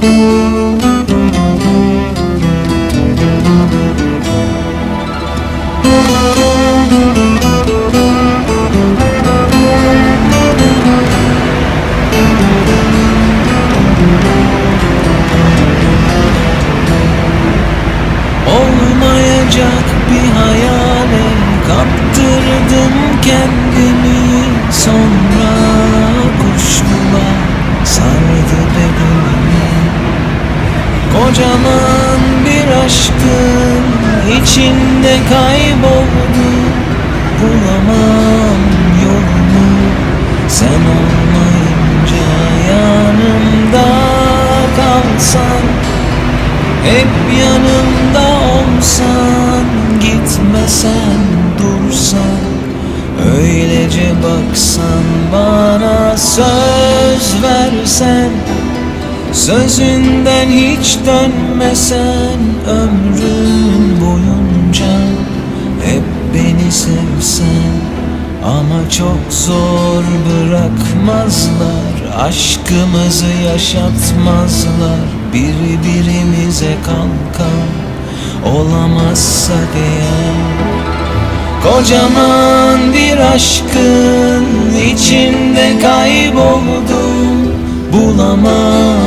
Olmayacak bir hayale kaptırdım kendimi. Son Kocaman bir aşkın içinde kayboldum Bulamam yolumu sen olmayınca yanımda kalsan Hep yanımda olsan gitmesen dursan Öylece baksan bana söz versen Sözünden hiç dönmesen ömrün boyunca Hep beni sevsen. Ama çok zor bırakmazlar Aşkımızı yaşatmazlar. Biri birimize kalkan Olamazsak eğer Kocaman bir aşkın içinde kayboldum Bulamam